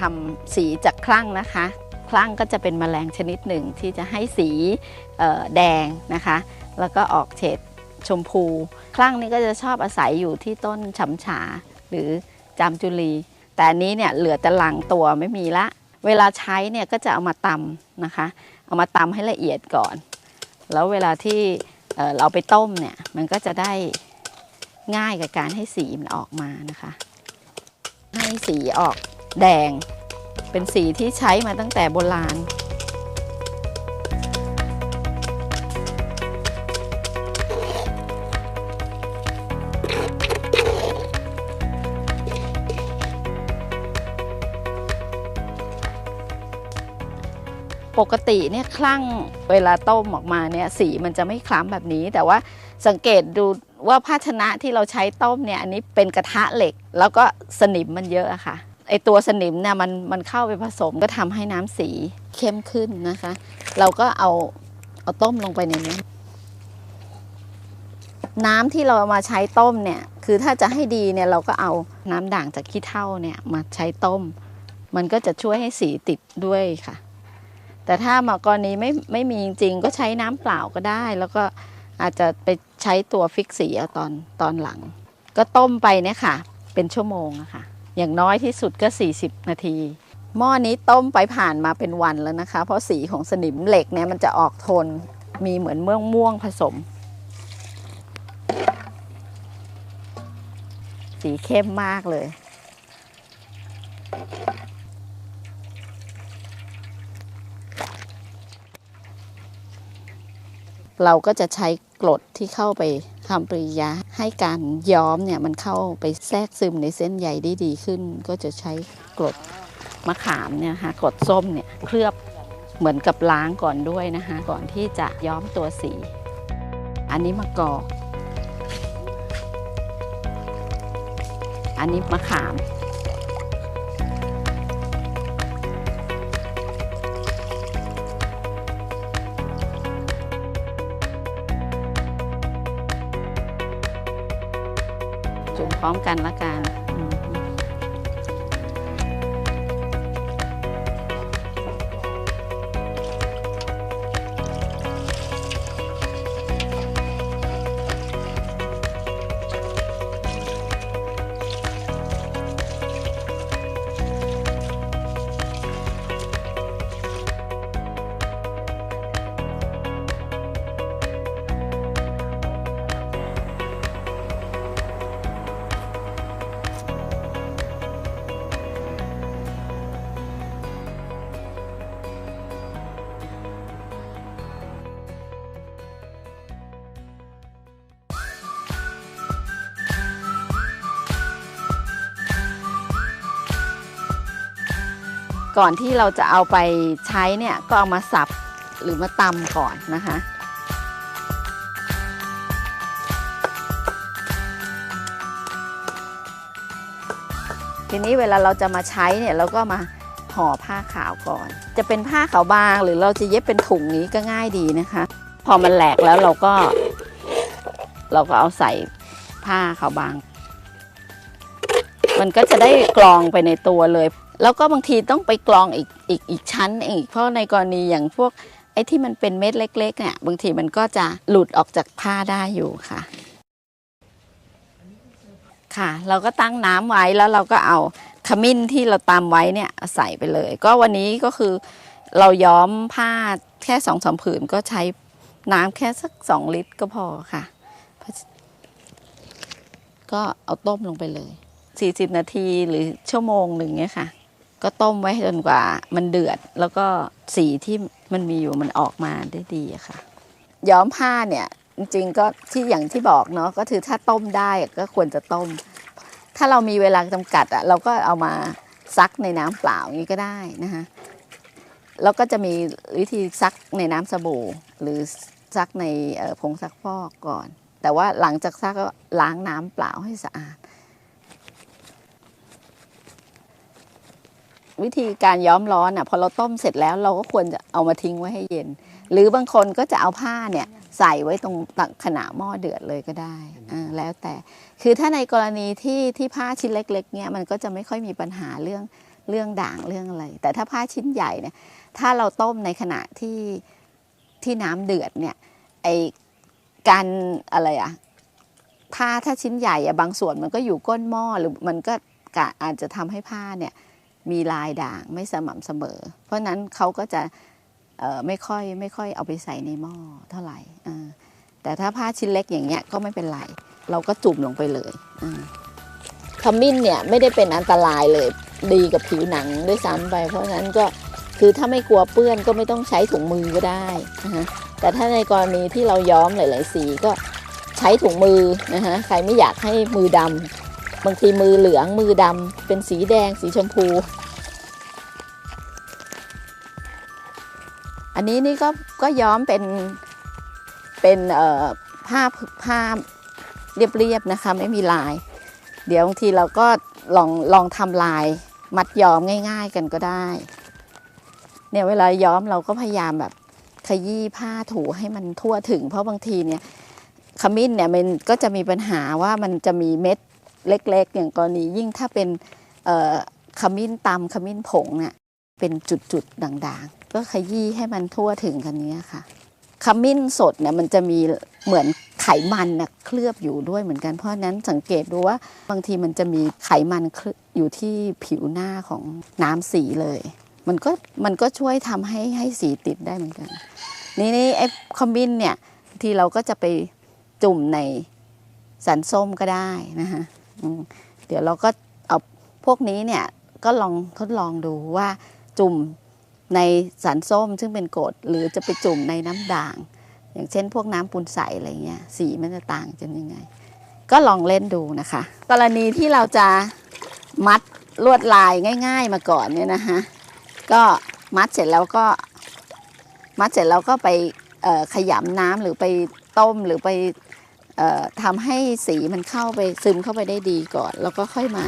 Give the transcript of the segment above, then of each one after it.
ทำสีจากคลั่งนะคะ คลั่งก็จะเป็นแมลงชนิดหนึ่งที่จะให้สีแดงนะคะ แล้วก็ออกเฉดชมพู คลั่งนี้ก็จะชอบอาศัยอยู่ที่ต้นฉำฉาหรือจามจุลี แต่อันนี้เนี่ยเหลือแต่หลังตัวไม่มีละ เวลาใช้เนี่ยก็จะเอามาตำนะคะ เอามาตำให้ละเอียดก่อน แล้วเวลาที่เราไปต้มเนี่ยมันก็จะได้ง่ายกับการให้สีมันออกมานะคะ ให้สีออก แดง เป็นสีที่ใช้มาตั้งแต่โบราณ ปกติเนี่ยคลั่งเวลาต้มออกมาเนี่ยสีมันจะไม่คล้ำแบบนี้ แต่ว่าสังเกตดูว่าภาชนะที่เราใช้ต้มเนี่ยอันนี้เป็นกระทะเหล็ก แล้วก็สนิมมันเยอะอะค่ะ ไอตัวสนิมเนี่ยมันมันเข้าไปผสมก็ทำให้น้ำสีเข้มขึ้นนะคะ เราก็เอาเอาต้มลงไปในนี้น้ำที่เราเอามาใช้ต้มเนี่ย คือถ้าจะให้ดีเนี่ยเราก็เอาน้ำด่างจากขี้เถ้าเนี่ยมาใช้ต้ม มันก็จะช่วยให้สีติดด้วยค่ะ แต่ถ้ามากรณีไม่ไม่มีจริงๆก็ใช้น้ำเปล่าก็ได้ แล้วก็อาจจะไปใช้ตัวฟิกสีเอาตอนตอนหลัง ก็ต้มไปเนี่ยค่ะ เป็นชั่วโมงอะค่ะ อย่างน้อยที่สุดก็ 40 นาที หม้อนี้ต้มไปผ่านมาเป็นวันแล้วนะคะ เพราะสีของสนิมเหล็กเนี่ยมันจะออกโทนมีเหมือนเมืองม่วงผสม สีเข้มมากเลย เราก็จะใช้กรดที่เข้าไป ทำปริยาให้การย้อมเนี่ยมันเข้าไปแทรกซึมในเส้นใยได้ดีขึ้น ก็จะใช้กรดมะขามเนี่ยฮะกรดส้มเนี่ยเคลือบเหมือนกับล้างก่อนด้วยนะคะก่อนที่จะย้อมตัวสี อันนี้มะกอก อันนี้มะขาม พร้อมกันละกัน ก่อนที่เราจะเอาไปใช้เนี่ยก็เอามาสับหรือมาตำก่อนนะคะ ทีนี้เวลาเราจะมาใช้เนี่ยเราก็มาห่อผ้าขาวก่อน จะเป็นผ้าขาวบางหรือเราจะเย็บเป็นถุงนี้ก็ง่ายดีนะคะ พอมันแหลกแล้วเราก็ เราก็เอาใส่ผ้าขาวบาง มันก็จะได้กรองไปในตัวเลย แล้วก็บางทีต้องไปกรองอีกอีกอีกชั้นอีกเพราะในกรณีอย่างพวกไอ้ที่มันเป็นเม็ดเล็กๆเนี่ยบางทีมันก็จะหลุดออกจากผ้าได้อยู่ค่ะ ค่ะ เราก็ตั้งน้ำไว้แล้วเราก็เอาขมิ้นที่เราตำไว้เนี่ยใส่ไปเลย ก็วันนี้ก็คือเราย้อมผ้าแค่สองสามผืนก็ใช้น้ำแค่สักสองลิตรก็พอค่ะ ก็เอาต้มลงไปเลย 40 นาทีหรือชั่วโมงหนึ่งเนี่ยค่ะ ก็ต้มไว้จนกว่ามันเดือด แล้วก็สีที่มันมีอยู่มันออกมาได้ดีค่ะ ย้อมผ้าเนี่ยจริงๆก็ที่อย่างที่บอกเนาะก็คือถ้าต้มได้ก็ควรจะต้ม ถ้าเรามีเวลาจำกัดอะเราก็เอามาซักในน้ำเปล่าอย่างนี้ก็ได้นะคะแล้วก็จะมีวิธีซักในน้ำสบู่ หรือซักในผงซักฟอกก่อน แต่ว่าหลังจากซักก็ล้างน้ำเปล่าให้สะอาด วิธีการย้อมร้อนอะพอเราต้มเสร็จแล้วเราก็ควรจะเอามาทิ้งไว้ให้เย็น หรือบางคนก็จะเอาผ้าเนี่ยใส่ไว้ตรงตักขณะหม้อเดือดเลยก็ได้อ่าแล้วแต่คือถ้าในกรณีที่ที่ผ้าชิ้นเล็ก ๆเนี่ยมันก็จะไม่ค่อยมีปัญหาเรื่องเรื่องด่างเรื่องอะไร แต่ถ้าผ้าชิ้นใหญ่เนี่ยถ้าเราต้มในขณะที่ที่น้ำเดือดเนี่ยไอการอะไรอะผ้าถ้าชิ้นใหญ่อะบางส่วนมันก็อยู่ก้นหม้อหรือมันก็กะอาจจะทำให้ผ้าเนี่ย มีลายด่างไม่สม่ำเสมอ เพราะนั้นเขาก็จะไม่ค่อยไม่ค่อยเอาไปใส่ในหม้อเท่าไหร่แต่ถ้าผ้าชิ้นเล็กอย่างเงี้ยก็ไม่เป็นไร เราก็จุ่มลงไปเลยอ่าขมิ้นเนี่ยไม่ได้เป็นอันตรายเลย ดีกับผิวหนังด้วยซ้ำไป เพราะฉะนั้นก็คือถ้าไม่กลัวเปื้อนก็ไม่ต้องใช้ถุงมือก็ได้นะคะแต่ถ้าในกรณีที่เราย้อมหลาย ๆ สีก็ใช้ถุงมือนะคะใครไม่อยากให้มือดำบางทีมือเหลืองมือดำเป็นสีแดงสีชมพู อันนี้นี่ก็ก็ย้อมเป็นเป็นเอ่อผ้าผ้าเรียบๆนะคะไม่มีลาย เดี๋ยวบางทีเราก็ลองลองทำลายมัดย้อมง่าย ๆ กันก็ได้ เนี่ยเวลาย้อมเราก็พยายามแบบขยี้ผ้าถูให้มันทั่วถึง เพราะบางทีเนี่ยขมิ้นเนี่ยมันก็จะมีปัญหาว่ามันจะมีเม็ดเล็ก ๆ อย่างกรณียิ่งถ้าเป็นขมิ้นตำขมิ้นผงเนี่ยเป็นจุดๆด่างๆ ก็ขยี้ให้มันทั่วถึงกันนี้ค่ะขมิ้นสดเนี่ยมันจะมีเหมือนไขมันนะเคลือบอยู่ด้วยเหมือนกันเพราะนั้นสังเกตดูว่าบางทีมันจะมีไขมันอยู่ที่ผิวหน้าของน้ำสีเลย มันก็มันก็ช่วยทำให้ให้สีติดได้เหมือนกัน นี่นี่ไอ้ขมิ้นเนี่ยทีเราก็จะไปจุ่มในสันส้มก็ได้นะคะเดี๋ยวเราก็เอาพวกนี้เนี่ยก็ลองทดลองดูว่าจุ่ม ในสันส้มซึ่งเป็นกรดหรือจะไปจุ่มในน้ำด่าง อย่างเช่น พวกน้ำปูนใสอะไรเงี้ยสีมันจะต่างกันยังไง ก็ลองเล่นดูนะคะ กรณีที่เราจะมัดลวดลายง่าย ๆมาก่อนเนี่ยนะคะก็มัดเสร็จแล้วก็มัดเสร็จแล้วก็ไปขยำน้ำหรือไปต้มหรือไปออทำให้สีมันเข้าไปซึมเข้าไปได้ดีก่อน แล้วก็ค่อยมา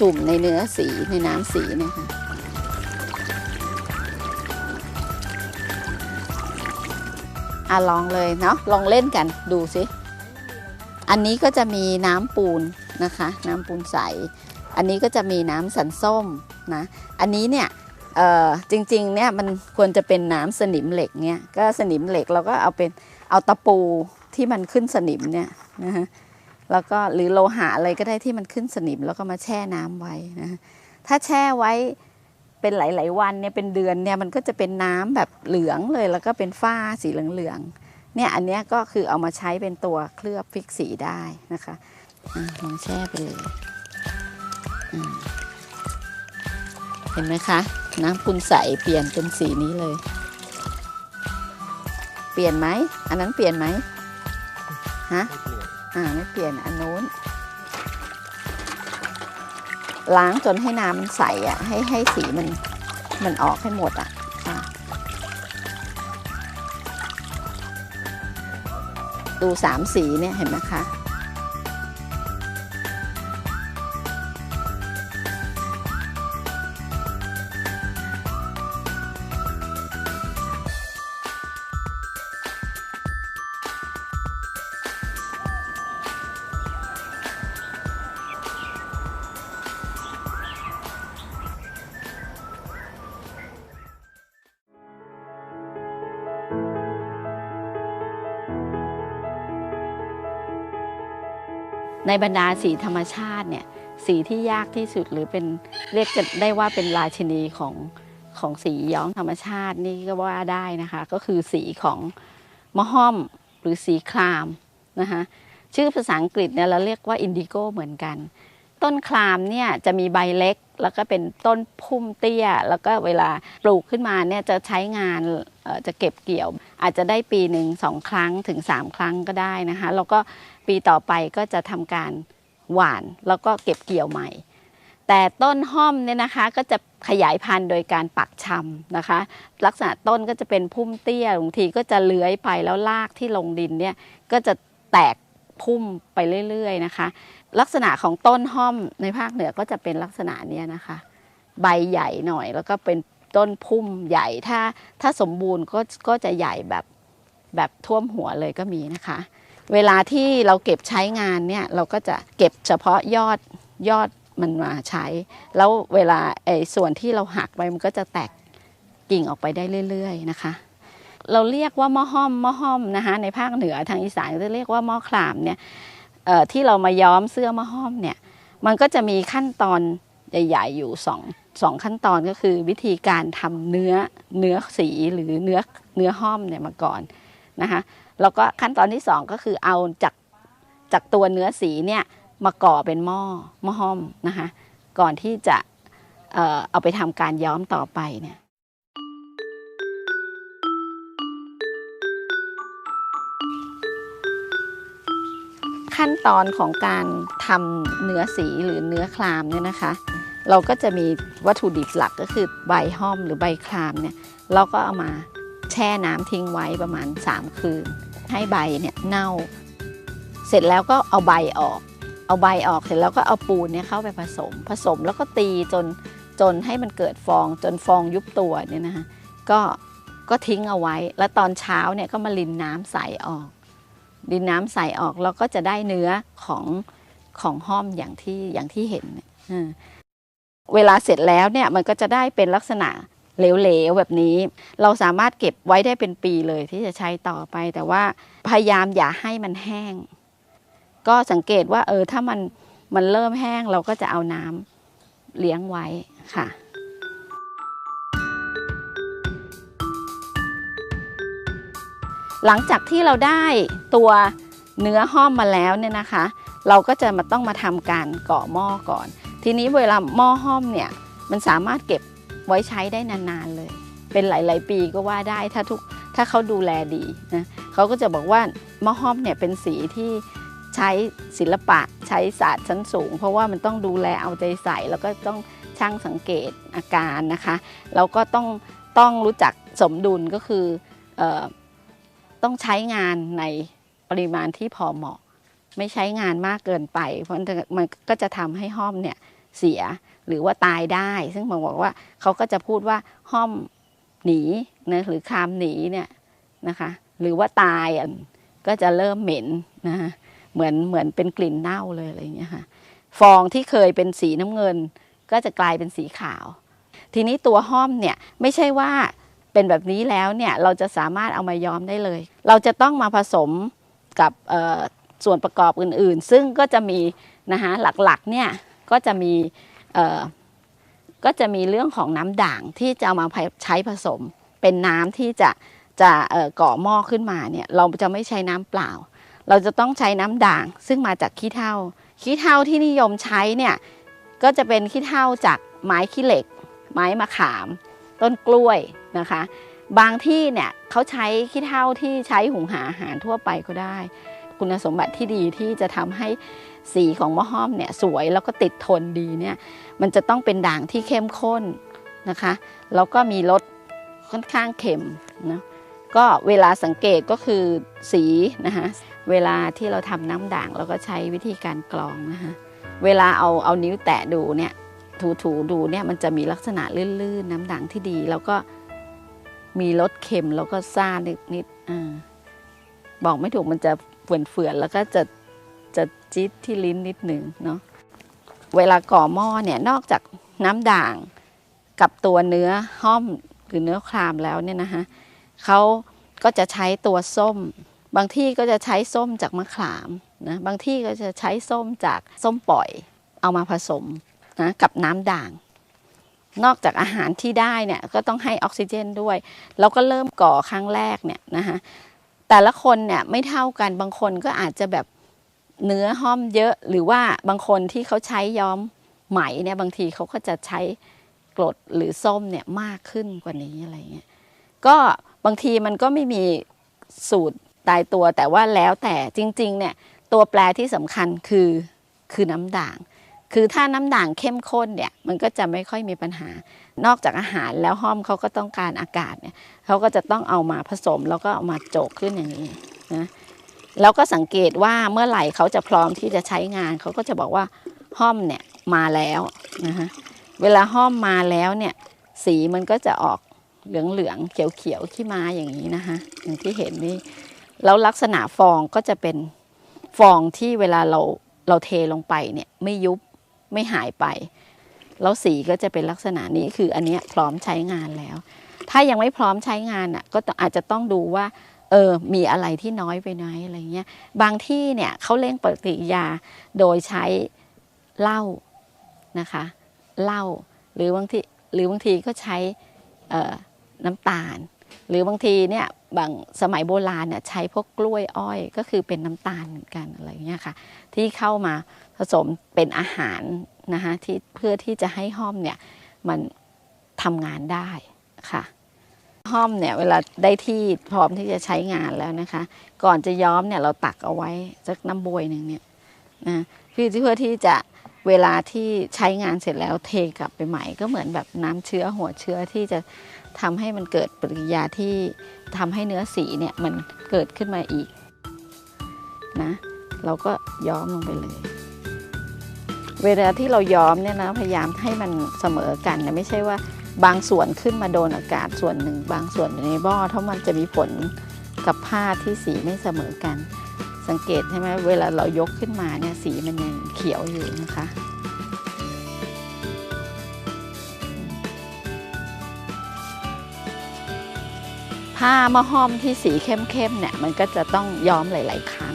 จุ่มในเนื้อสีในน้ำสีเนี่ยค่ะ อะลองเลยเนาะลองเล่นกันดูสิอันนี้ก็จะมีน้ำปูนนะคะ น้ำปูนใส อันนี้ก็จะมีน้ำสันส้มนะ อันนี้เนี่ยจริงๆเนี่ยมันควรจะเป็นน้ำสนิมเหล็กเนี่ยก็สนิมเหล็กเราก็เอาเป็นเอาตะปูที่มันขึ้นสนิมเนี่ยนะฮะแล้วก็หรือโลหะอะไรก็ได้ที่มันขึ้นสนิมแล้วก็มาแช่น้ำไว้นะฮะถ้าแช่ไว้ เป็นหลาย ๆ วันเนี่ยเป็นเดือนเนี่ยมันก็จะเป็นน้ำแบบเหลืองเลยแล้วก็เป็นฝ้าสีเหลืองๆเนี่ยอันเนี้ยก็คือเอามาใช้เป็นตัวเคลือบฟิกสีได้นะคะอะลองแช่ไปเลยอ่าเห็นไหมคะ น้ำปุนใสเปลี่ยนเป็นสีนี้เลย เปลี่ยนไหม อันนั้นเปลี่ยนไหมฮะอ่าไม่เปลี่ยนอันนู้น ล้างจนให้น้ำมันใสอะให้ให้สีมันมันออกให้หมดอะอะดูสามสีเนี่ยเห็นไหมคะ ในบรรดาสีธรรมชาติเนี่ยสีที่ยากที่สุดหรือเป็นเรียกกันได้ว่าเป็นราชินีของของสีย้อมธรรมชาตินี่ก็ว่าได้นะคะ ก็คือสีของมะฮ่อมหรือสีครามนะคะชื่อภาษาอังกฤษเนี่ยเราเรียกว่าอินดิโกเหมือนกัน ต้นครามเนี่ยจะมีใบเล็ก แล้วก็เป็นต้นพุ่มเตี้ย แล้วก็เวลาปลูกขึ้นมาเนี่ยจะใช้งานจะเก็บเกี่ยว อาจจะได้ปีหนึ่งสองครั้งถึงสามครั้งก็ได้นะคะแล้วก็ ปีต่อไปก็จะทำการหว่านแล้วก็เก็บเกี่ยวใหม่ แต่ต้นห้อมเนี่ยนะคะก็จะขยายพันธุ์โดยการปักชำนะคะ ลักษณะต้นก็จะเป็นพุ่มเตี้ยบางทีก็จะเลื้อยไปแล้วรากที่ลงดินเนี่ยก็จะแตกพุ่มไปเรื่อยๆนะคะ ลักษณะของต้นห้อมในภาคเหนือก็จะเป็นลักษณะเนี้ยนะคะ ใบใหญ่หน่อยแล้วก็เป็นต้นพุ่มใหญ่ถ้าถ้าสมบูรณ์ก็ก็จะใหญ่แบบแบบท่วมหัวเลยก็มีนะคะ เวลาที่เราเก็บใช้งานเนี่ยเราก็จะเก็บเฉพาะยอดยอดมันมาใช้ แล้วเวลาไอ้ส่วนที่เราหักไปมันก็จะแตกกิ่งออกไปได้เรื่อย ๆ นะคะ เราเรียกว่าหม้อห้อมหม้อห้อมนะคะในภาคเหนือทางอีสานจะเรียกว่าหม้อคลามเนี่ยที่เรามาย้อมเสื้อหม้อห้อมเนี่ยมันก็จะมีขั้นตอนใหญ่ๆอยู่สองสองขั้นตอนก็คือวิธีการทำเนื้อเนื้อสีหรือเนื้อเนื้อห้อมเนี่ยมาก่อนนะคะ แล้วก็ขั้นตอนที่สองก็คือเอาจากจากตัวเนื้อสีเนี่ยมาก่อเป็นหม้อหม้อห้อมนะคะก่อนที่จะเอ่อเอาไปทำการย้อมต่อไปเนี่ยขั้นตอนของการทำเนื้อสีหรือเนื้อคลามเนี่ยนะคะ เราก็จะมีวัตถุดิบหลักก็คือใบห้อมหรือใบคลามเนี่ยเราก็เอามาแช่น้ำทิ้งไว้ประมาณ 3 คืน ให้ใบเนี่ยเน่า เสร็จแล้วก็เอาใบออก เอาใบออกเสร็จแล้วก็เอาปูนเนี่ยเข้าไปผสม ผสมแล้วก็ตีจนจนให้มันเกิดฟองจนฟองยุบตัวเนี่ยนะคะก็ก็ทิ้งเอาไว้ แล้วตอนเช้าเนี่ยก็มาลินน้ำใสออกดินน้ำใสออกเราก็จะได้เนื้อของของห้อมอย่างที่อย่างที่เห็นเวลาเสร็จแล้วเนี่ยมันก็จะได้เป็นลักษณะ เหลวๆแบบนี้ เราสามารถเก็บไว้ได้เป็นปีเลยที่จะใช้ต่อไป แต่ว่าพยายามอย่าให้มันแห้ง ก็สังเกตว่าเออถ้ามันมันเริ่มแห้งเราก็จะเอาน้ำเลี้ยงไว้ค่ะหลังจากที่เราได้ตัวเนื้อห้อมมาแล้วเนี่ยนะคะ เราก็จะมาต้องมาทำการก่อหม้อก่อน ทีนี้เวลาหม้อห้อมเนี่ยมันสามารถเก็บ ไว้ใช้ได้นานๆเลย เป็นหลาย ๆ ปีก็ว่าได้ถ้าทุกถ้าเขาดูแลดีนะเขาก็จะบอกว่าม้อห้อมเนี่ยเป็นสีที่ใช้ศิลปะใช้ศาสตร์ชั้นสูง เพราะว่ามันต้องดูแลเอาใจใส่แล้วก็ต้องช่างสังเกตอาการนะคะแล้วก็ต้องต้องรู้จักสมดุลก็คือออต้องใช้งานในปริมาณที่พอเหมาะ ไม่ใช้งานมากเกินไป เพราะมันก็จะทำให้ห้อมเนี่ยเสีย หรือว่าตายได้ ซึ่งผมบอกว่าเขาก็จะพูดว่าห้อมหนีนะหรือคามหนีเนี่ยนะคะหรือว่าตายก็จะเริ่มเหม็นนะคะเหมือนเหมือนเป็นกลิ่นเน่าเลยอะไรอย่างเงี้ยค่ะฟองที่เคยเป็นสีน้ำเงิน ก็จะกลายเป็นสีขาว ทีนี้ตัวห้อมเนี่ยไม่ใช่ว่าเป็นแบบนี้แล้วเนี่ยเราจะสามารถเอามาย้อมได้เลย เราจะต้องมาผสมกับส่วนประกอบอื่นๆ ซึ่งก็จะมีนะคะหลักๆเนี่ยก็จะมี ก็จะมีเรื่องของน้ำด่างที่จะเอามาใช้ผสม เป็นน้ำที่จะจะก่อหม้อขึ้นมาเนี่ยเราจะไม่ใช้น้ำเปล่า เราจะต้องใช้น้ำด่างซึ่งมาจากขี้เถ้าขี้เถ้าที่นิยมใช้เนี่ยก็จะเป็นขี้เถ้าจากไม้ขี้เหล็ก ไม้มะขาม ต้นกล้วยนะคะ บางที่เนี่ยเขาใช้ขี้เถ้าที่ใช้หุงหาอาหารทั่วไปก็ได้ คุณสมบัติที่ดีที่จะทำให้สีของมะห้อมเนี่ยสวยแล้วก็ติดทนดีเนี่ยมันจะต้องเป็นด่างที่เข้มข้นนะคะแล้วก็มีรสค่อนข้างเค็มนะก็เวลาสังเกตก็คือสีนะคะเวลาที่เราทำน้ำด่างเราก็ใช้วิธีการกรองนะคะเวลาเอาเอานิ้วแตะดูเนี่ยถูๆดูเนี่ยมันจะมีลักษณะลื่นๆ น้ำด่างที่ดี แล้วก็มีรสเค็มแล้วก็ซ่านิดๆอ่า บอกไม่ถูกมันจะเฟื่อนๆแล้วก็จะจะจี๊ดที่ลิ้นนิดหนึ่งเนาะเวลาก่อหม้อเนี่ยนอกจากน้ำด่างกับตัวเนื้อห้อมหรือเนื้อครามแล้วเนี่ยนะคะเขาก็จะใช้ตัวส้ม บางที่ก็จะใช้ส้มจากมะขามนะบางที่ก็จะใช้ส้มจากส้มปล่อยเอามาผสมนะกับน้ำด่าง นอกจากอาหารที่ได้เนี่ยก็ต้องให้ออกซิเจนด้วยเราก็เริ่มก่อครั้งแรกเนี่ยนะคะ แต่ละคนเนี่ยไม่เท่ากันบางคนก็อาจจะแบบเนื้อห้อมเยอะ หรือว่าบางคนที่เขาใช้ย้อมไหมเนี่ยบางทีเขาก็จะใช้กรดหรือส้มเนี่ยมากขึ้นกว่านี้อะไรเงี้ยก็บางทีมันก็ไม่มีสูตรตายตัวแต่ว่าแล้วแต่จริงๆเนี่ยตัวแปรที่สำคัญคือคือน้ำด่าง คือถ้าน้ำด่างเข้มข้นเนี่ยมันก็จะไม่ค่อยมีปัญหา นอกจากอาหารแล้วห้อมเขาก็ต้องการอากาศเนี่ย เขาก็จะต้องเอามาผสมแล้วก็เอามาโจกขึ้นอย่างนี้นะแล้วก็สังเกตว่าเมื่อไหร่เขาจะพร้อมที่จะใช้งาน เขาก็จะบอกว่าห้อมเนี่ยมาแล้วนะคะเวลาห้อมมาแล้วเนี่ย สีมันก็จะออกเหลืองๆเขียวๆขี้ม้าอย่างนี้นะคะอย่างที่เห็นนี่แล้วลักษณะฟองก็จะเป็นฟองที่เวลาเราเราเทลงไปเนี่ยไม่ยุบไม่หายไป แล้วสีก็จะเป็นลักษณะนี้คืออันเนี้ยพร้อมใช้งานแล้ว ถ้ายังไม่พร้อมใช้งานอะก็อาจจะต้องดูว่าเออมีอะไรที่น้อยไปไหมอะไรเงี้ยบางที่เนี่ยเขาเร่งปฏิกิริยาโดยใช้เหล้านะคะเหล้าหรือบางทีหรือบางทีก็ใช้น้ำตาล หรือบางทีเนี่ยบางสมัยโบราณเนี่ยใช้พวกกล้วยอ้อยก็คือเป็นน้ำตาลเหมือนกันอะไรเงี้ยค่ะที่เข้ามาผสมเป็นอาหารนะคะที่เพื่อที่จะให้ห้อมเนี่ยมันทำงานได้ค่ะ ห้อมเนี่ยเวลาได้ที่พร้อมที่จะใช้งานแล้วนะคะ ก่อนจะย้อมเนี่ยเราตักเอาไว้สักน้ำบวยหนึ่งเนี่ยนะเพื่อที่เพื่อที่จะเวลาที่ใช้งานเสร็จแล้วเทกลับไปใหม่ก็เหมือนแบบน้ำเชื้อหัวเชื้อที่จะทำให้มันเกิดปฏิกิริยาที่ทำให้เนื้อสีเนี่ยมันเกิดขึ้นมาอีกนะเราก็ย้อมลงไปเลย เวลาที่เราย้อมเนี่ยนะพยายามให้มันเสมอกันนะไม่ใช่ว่า บางส่วนขึ้นมาโดนอากาศส่วนหนึ่ง บางส่วนอยู่ในบ่อเพราะมันจะมีผลกับผ้าที่สีไม่เสมอกัน สังเกตใช่ไหมเวลาเรายกขึ้นมาเนี่ยสีมันยังเขียวอยู่นะคะผ้ามะห้อมที่สีเข้มๆเนี่ยมันก็จะต้องย้อมหลาย ๆ ครั้ง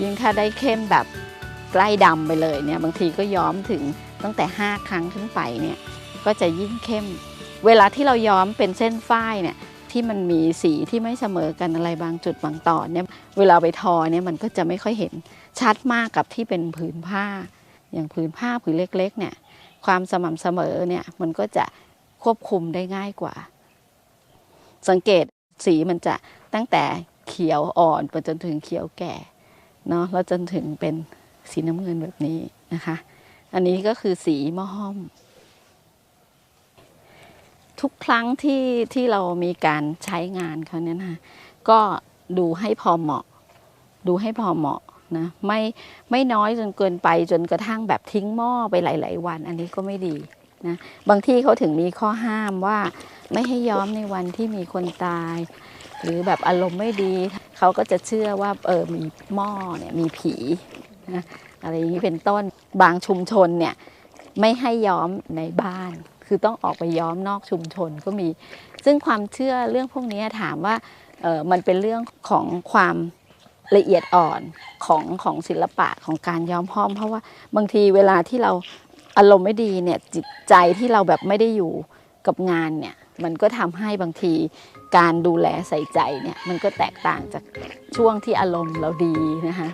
ยิ่งถ้าได้เข้มแบบใกล้ดำไปเลยเนี่ยบางทีก็ย้อมถึงตั้งแต่ 5 ครั้งขึ้นไปเนี่ย ก็จะยิ่งเข้ม เวลาที่เราย้อมเป็นเส้นฝ้ายเนี่ยที่มันมีสีที่ไม่เสมอกันอะไรบางจุดบางตอนเนี่ยเวลาไปทอเนี่ยมันก็จะไม่ค่อยเห็นชัดมากกับที่เป็นผืนผ้า อย่างผืนผ้าผืนเล็กๆเนี่ยความสม่ำเสมอเนี่ยมันก็จะควบคุมได้ง่ายกว่า สังเกตสีมันจะตั้งแต่เขียวอ่อนไปจนถึงเขียวแก่เนาะแล้วจนถึงเป็นสีน้ำเงินแบบนี้นะคะ อันนี้ก็คือสีมะห้อม ทุกครั้งที่ที่เรามีการใช้งานเขาเนี่ยนะก็ดูให้พอเหมาะ ดูให้พอเหมาะนะไม่ไม่น้อยจนเกินไปจนกระทั่งแบบทิ้งหม้อไปหลาย ๆ วัน อันนี้ก็ไม่ดีนะบางที่เขาถึงมีข้อห้ามว่าไม่ให้ย้อมในวันที่มีคนตาย หรือแบบอารมณ์ไม่ดี เขาก็จะเชื่อว่าเออมีหม้อเนี่ยมีผีนะอะไรอย่างนี้เป็นต้นบางชุมชนเนี่ยไม่ให้ย้อมในบ้าน คือต้องออกไปย้อมนอกชุมชนก็มี ซึ่งความเชื่อเรื่องพวกนี้ถามว่ามันเป็นเรื่องของความละเอียดอ่อนของของศิลปะของการย้อมห้อม เพราะว่าบางทีเวลาที่เราอารมณ์ไม่ดีเนี่ยจิตใจที่เราแบบไม่ได้อยู่กับงานเนี่ยมันก็ทำให้บางทีการดูแลใส่ใจเนี่ยมันก็แตกต่างจากช่วงที่อารมณ์เราดีนะคะ